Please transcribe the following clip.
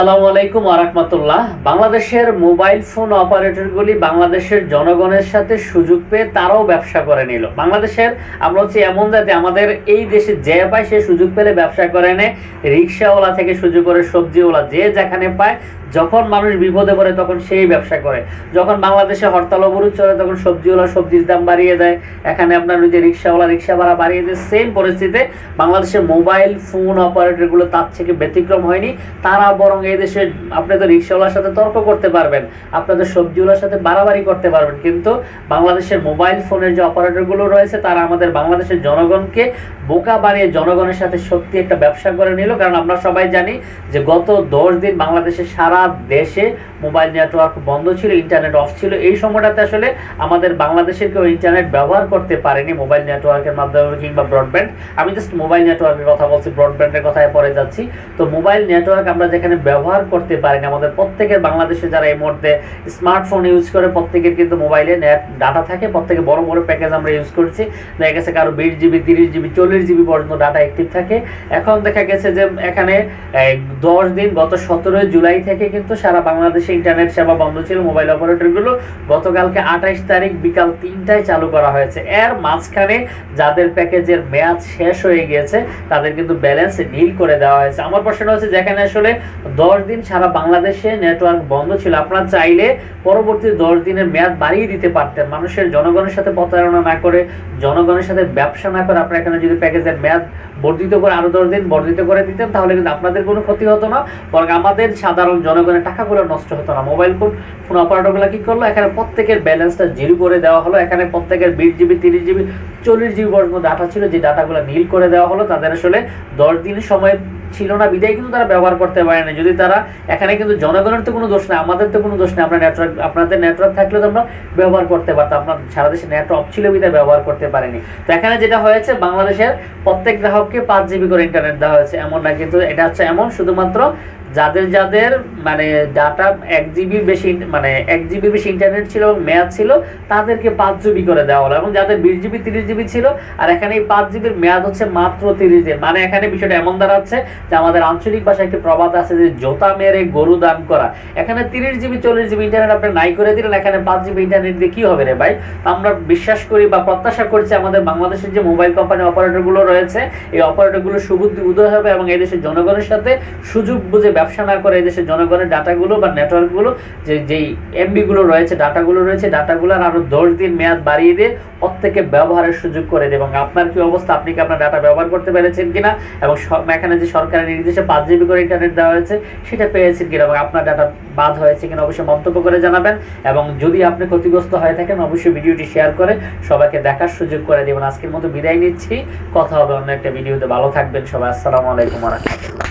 আসসালামু আলাইকুম আরাকমাতুল্লাহ বাংলাদেশের মোবাইল ফোন অপারেটরগুলি বাংলাদেশের জনগণের সাথে সুযোগ পেয়ে তারাও ব্যবসা করে নিল। বাংলাদেশের আমরা হচ্ছে এমন যাতে আমাদের এই দেশে যে পায় সে সুযোগ পেলে ব্যবসা করে নেয়। রিক্সাওয়ালা থেকে সুযোগ করে সবজিওয়ালা, যে যেখানে পায় যখন মানুষ বিপদে পড়ে তখন সেই ব্যবসা করে। যখন বাংলাদেশে হরতাল অবরোধ চলে, তখন সবজিওয়ালা সবজির দাম বাড়িয়ে দেয়। এখানে আপনার ওই যে রিক্সাওয়ালা রিক্সা ভাড়া বাড়িয়ে দেয়। সেম পরিস্থিতিতে বাংলাদেশের মোবাইল ফোন অপারেটরগুলো তার থেকে ব্যতিক্রম হয়নি। তারা বরং এই দেশে আপনি তো রিক্সাওয়ালার সাথে তর্ক করতে পারবেন আপনাদের সবজিওয়ালার সাথে বাড়াবাড়ি করতে পারবেন। কিন্তু বাংলাদেশের মোবাইল ফোনের যে অপারেটরগুলো রয়েছে, তারা আমাদের বাংলাদেশের জনগণকে বোকা বানিয়ে জনগণের সাথে সত্যি একটা ব্যবসা করে নিল। কারণ আমরা সবাই জানি যে গত দশ দিন বাংলাদেশের সারা দেশে মোবাইল নেটওয়ার্ক বন্ধ ছিল, ইন্টারনেট অফ ছিল, এই সময়টাতে আসলে আমাদের বাংলাদেশের কেউ ইন্টারনেট ব্যবহার করতে পারেনি মোবাইল নেটওয়ার্কের মাধ্যমে কিংবা ব্রডব্যান্ড আমি জাস্ট মোবাইল নেটওয়ার্কের কথা বলছি ব্রডব্যান্ডের কথায় পরে যাচ্ছি। তো মোবাইল নেটওয়ার্ক আমরা যেখানে ব্যবহার করতে পারিনি, আমাদের প্রত্যেকের বাংলাদেশে যারা এই মুহূর্তে স্মার্টফোন ইউজ করে, প্রত্যেকের কিন্তু মোবাইলে নেট ডাটা থাকে, প্রত্যেকে বড় বড় প্যাকেজ আমরা ইউজ করছি। দেখা গেছে কারও বিশ জিবি তিরিশ জিবি চল্লিশ জিবি পর্যন্ত ডাটা অ্যাক্টিভ থাকে। এখন দেখা গেছে যে এখানে দশ দিন, গত সতেরোই জুলাই থেকে কিন্তু সারা বাংলাদেশে ইন্টারনেট সেবা বন্ধ ছিল মোবাইল অপারেটরগুলো গতকালকে আঠাইশ তারিখ বিকাল তিনটায় চালু করা হয়েছে। এর মাঝখানে যাদের প্যাকেজের মেয়াদ শেষ হয়ে গিয়েছে, তাদের কিন্তু ব্যালেন্স নীল করে দেওয়া হয়েছে। আমার প্রশ্ন হচ্ছে, যেখানে আসলে দশ দিন সারা বাংলাদেশে নেটওয়ার্ক বন্ধ ছিল, আপনারা চাইলে পরবর্তী দশ দিনের মেয়াদ বাড়িয়ে দিতে পারতেন। মানুষের জনগণের সাথে প্রতারণা না করে, জনগণের সাথে ব্যবসা না করে আপনারা এখানে যদি প্যাকেজের মেয়াদ বর্ধিত করে আরও দশ দিন বর্ধিত করে দিতেন, তাহলে কিন্তু আপনাদের কোনো ক্ষতি হতো না। বরং আমাদের সাধারণ জনগণের টাকাগুলো নষ্ট হতো না। মোবাইল ফোন ফোন অপারেটরগুলো কী করল? এখানে প্রত্যেকের ব্যালেন্সটা জিরো করে দেওয়া হলো। এখানে প্রত্যেকের বিশ জিবি, তিরিশ জিবি, চল্লিশ জিবি পর্যন্ত ডাটা ছিল। যে ডাটাগুলো নীল করে দেওয়া হলো, তাদের আসলে দশ দিন সময় ছিল না, বিদায় কিন্তু তারা ব্যবহার করতে পারে না যদি তারা এখানে কিন্তু জনগণের তো কোনো দোষ নেই, আমাদের তো কোনো দোষ নেই। আমরা নেটওয়ার্ক আপনাদের নেটওয়ার্ক থাকলে তো আমরা ব্যবহার করতে পারতাম। আপনার সারা দেশে নেটওয়ার্ক ছিল বিদায় ব্যবহার করতে পারেনি। তো এখানে যেটা হয়েছে, বাংলাদেশের প্রত্যেক গ্রাহককে পাঁচ জিবি করে ইন্টারনেট দেওয়া হয়েছে। এমন না, কিন্তু এটা হচ্ছে এমন, শুধুমাত্র যাদের যাদের মানে ডাটা এক জিবির বেশি মানে এক জিবি বেশি ইন্টারনেট ছিল মেয়াদ ছিল, তাদেরকে পাঁচ জিবি করে দেওয়া হলো। এবং যাদের বিশ জিবি তিরিশ জিবি ছিল, আর এখানে এই পাঁচ জিবির মেয়াদ হচ্ছে মাত্র তিরিশ দিন। মানে এখানে বিষয়টা এমন দাঁড়াচ্ছে যে আমাদের আঞ্চলিক ভাষায় একটি প্রবাদ আছে যে, জোতা মেরে গরু দান করা। এখানে তিরিশ জিবি, চল্লিশ জিবি ইন্টারনেট আপনি নাই করে দিলেন, এখানে পাঁচ জিবি ইন্টারনেট দিয়ে কি হবে রে ভাই? আমরা বিশ্বাস করি বা প্রত্যাশা করছি আমাদের বাংলাদেশের যে মোবাইল কোম্পানি অপারেটরগুলো রয়েছে, এই অপারেটরগুলো সুবুদ্ধি উদয় হবে এবং এই দেশের জনগণের সাথে সুযোগ বুঝে ব্যবসা না করে এই দেশের জনগণের ডাটাগুলো বা নেটওয়ার্কগুলো যে, যেই এমবিগুলো রয়েছে, ডাটাগুলো রয়েছে, ডাটাগুলোর আরও দশ দিন মেয়াদ বাড়িয়ে দিয়ে প্রত্যেকে ব্যবহারের সুযোগ করে দেয়। এবং আপনার কি অবস্থা? আপনি কি আপনার ডাটা ব্যবহার করতে পেরেছেন কিনা? এবং এখানে যে সরকারের নির্দেশে পাঁচ জিবি করে ইন্টারনেট দেওয়া হয়েছে, সেটা পেয়েছেন কিনা এবং আপনার ডাটা বাদ হয়েছে কিনা অবশ্যই মন্তব্য করে জানাবেন। এবং যদি আপনি ক্ষতিগ্রস্ত হয়ে থাকেন, অবশ্যই ভিডিওটি শেয়ার করে সবাইকে দেখার সুযোগ করে দেবেন। আজকের মতো বিদায় নিচ্ছি। কথা হবে অন্য একটা ভিডিওতে। ভালো থাকবেন সবাই। আসসালামু আলাইকুম রহমতুল্লাহ।